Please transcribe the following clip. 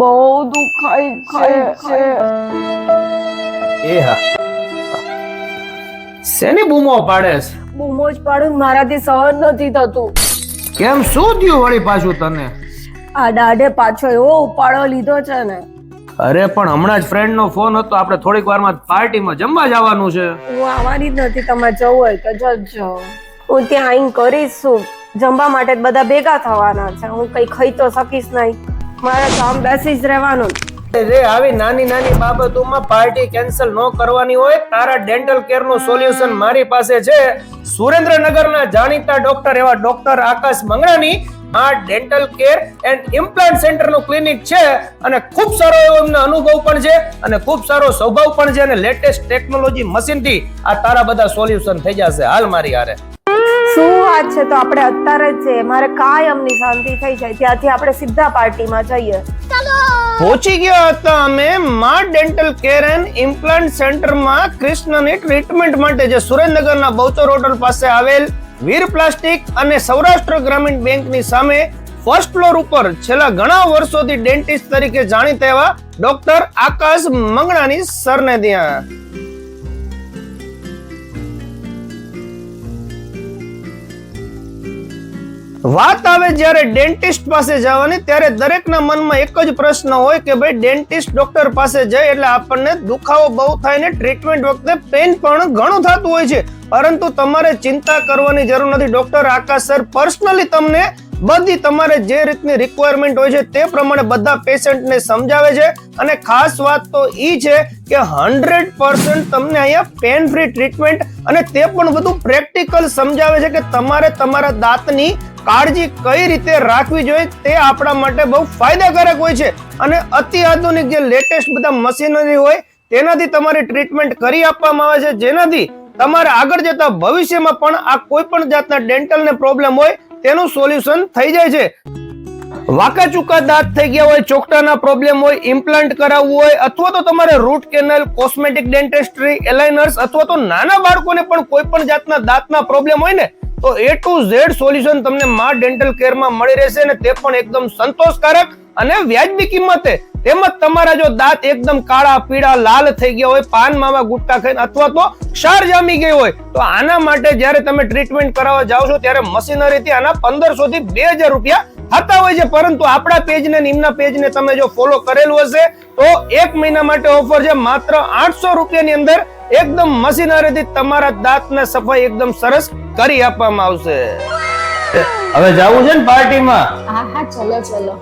બહુ દુખાય છે એ હા શેની બૂમો પાડેસ બૂમો જ પાડું મારાથી સહન નથી થતું. કેમ શું થયું વળી પાછું તને? આ દાડે પાછો એવો ઉપાડો લીધો છે ને. અરે પણ હમણાં જ ફ્રેન્ડ નો ફોન હતો આપણે થોડીક વારમાં પાર્ટીમાં જમવા જવાનું છે. હું આવવાની જ નથી તમે જવું હોય તો જજો. હું ત્યાં આઈને કરીશ શું જમવા માટે જ બધા ભેગા થવાના છે હું કઈ ખાઈ તો શકીશ નહીં. મારે તો આમ બેસી જ રહેવાનું. રે આવી નાની નાની બાબતોમાં પાર્ટી કેન્સલ ન કરવાની હોય તારા ડેન્ટલ કેરનું સોલ્યુશન મારી પાસે છે. સુરેન્દ્રનગરના જાણીતા ડોક્ટર એવા ડોક્ટર આકાશ મંગળાની આ ડેન્ટલ કેર એન્ડ ઇમ્પ્લાન્ટ સેન્ટરનું ક્લિનિક છે અને ખૂબ સારો એવો એમનો અનુભવ પણ છે અને ખૂબ સારો સ્વભાવ પણ છે અને લેટેસ્ટ ટેકનોલોજી મશીનથી આ તારા બધા સોલ્યુશન થઈ જશે. હાલ મારી હારે. વાત છે તો આપણે અત્યારે જ છે. મારે કાયમની શાંતિ થઈ જાય. ત્યાંથી આપણે સીધા પાર્ટીમાં જઈએ. પહોંચી ગયા હતા અમે માં ડેન્ટલ કેર એન્ડ ઇમ્પ્લાન્ટ સેન્ટરમાં કૃષ્ણની ટ્રીટમેન્ટ માટે જે સુરેન્દ્રનગરના બૌચર હોટલ પાસે આવેલ વીર પ્લાસ્ટિક અને સૌરાષ્ટ્ર ગ્રામીણ બેંકની સામે ફર્સ્ટ ફ્લોર ઉપર છેલ્લા ઘણા વર્ષોથી ડેન્ટિસ્ટ તરીકે જાણીતા એવા ડોક્ટર આકાશ મંગણાની સરને ત્યાં. વાત આવે જ્યારે ડેન્ટિસ્ટ પાસે જવાની, ત્યારે દરેકના મનમાં એક જ પ્રશ્ન હોય કે ભાઈ ડેન્ટિસ્ટ ડોક્ટર પાસે જાય એટલે આપણને દુખાવો બહુ થાય ને ટ્રીટમેન્ટ વખતે પેન પણ ઘણું થતું હોય છે. પરંતુ તમારે ચિંતા કરવાની જરૂર નથી. ડોક્ટર આકાશ સર પર્સનલી તમને બધી તમારે જે રીતની રિક્વાયરમેન્ટ હોય છે તે પ્રમાણે બધા પેશન્ટને સમજાવે છે. અને ખાસ વાત તો એ છે કે હંડ્રેડ પર્સન્ટ તમને અહીંયા પેન ફ્રી ટ્રીટમેન્ટ અને તે પણ બધું પ્રેક્ટિકલ સમજાવે છે કે તમારે તમારા દાંતની કાળજી કઈ રીતે રાખવી જોઈએ તે આપણા માટે બહુ ફાયદાકારક હોય છે. અને અતિ આધુનિક જે લેટેસ્ટ બધા મશીનરી હોય, તેનાથી તમારી ટ્રીટમેન્ટ કરી આપવામાં આવે છે. જેનાથી તમારે આગળ જતા ભવિષ્યમાં પણ આ કોઈ પણ જાતના ડેન્ટલ ને પ્રોબ્લેમ હોય, તેનું સોલ્યુશન થઈ જાય છે. વાકા ચૂકા દાંત થઈ ગયા હોય, ચોકટાના પ્રોબ્લેમ હોય ઇમ્પ્લાન્ટ કરાવવું હોય, અથવા તો તમારે root canal cosmetic dentistry aligners અથવા તો નાના બાળકોને પણ કોઈ પણ જાતના દાંતના પ્રોબ્લેમ હોય ને તો એ ટુ ઝેડ સોલ્યુશન તમને માં ડેન્ટલ કેરમાં મળી રહેશે અને તે પણ એકદમ સંતોષકારક અને વ્યાજબી કિંમતે. તેમજ તમારા જો દાંત એકદમ કાળા, પીળા, લાલ થઈ ગયા હોય, પાન, માવા, ગુટકા ખાઈને અથવા તો ક્ષાર જામી ગઈ હોય, તો આના માટે જ્યારે તમે ટ્રીટમેન્ટ કરાવવા જાઓ છો, ત્યારે મશીનરીથી આના પંદરસો થી બે હજાર રૂપિયા થતા હોય છે. પરંતુ આપણા પેજ ને નિમ્ન પેજ ને તમે જો ફોલો કરેલું હશે, તો એક મહિના માટે ઓફર છે માત્ર આઠસો રૂપિયાની અંદર એકદમ મશીનરીથી તમારા દાંતને સફાઈ એકદમ સરસ કરી આપવામાં આવશે. હવે જવું છે ને પાર્ટીમાં? હા હા ચલો ચલો.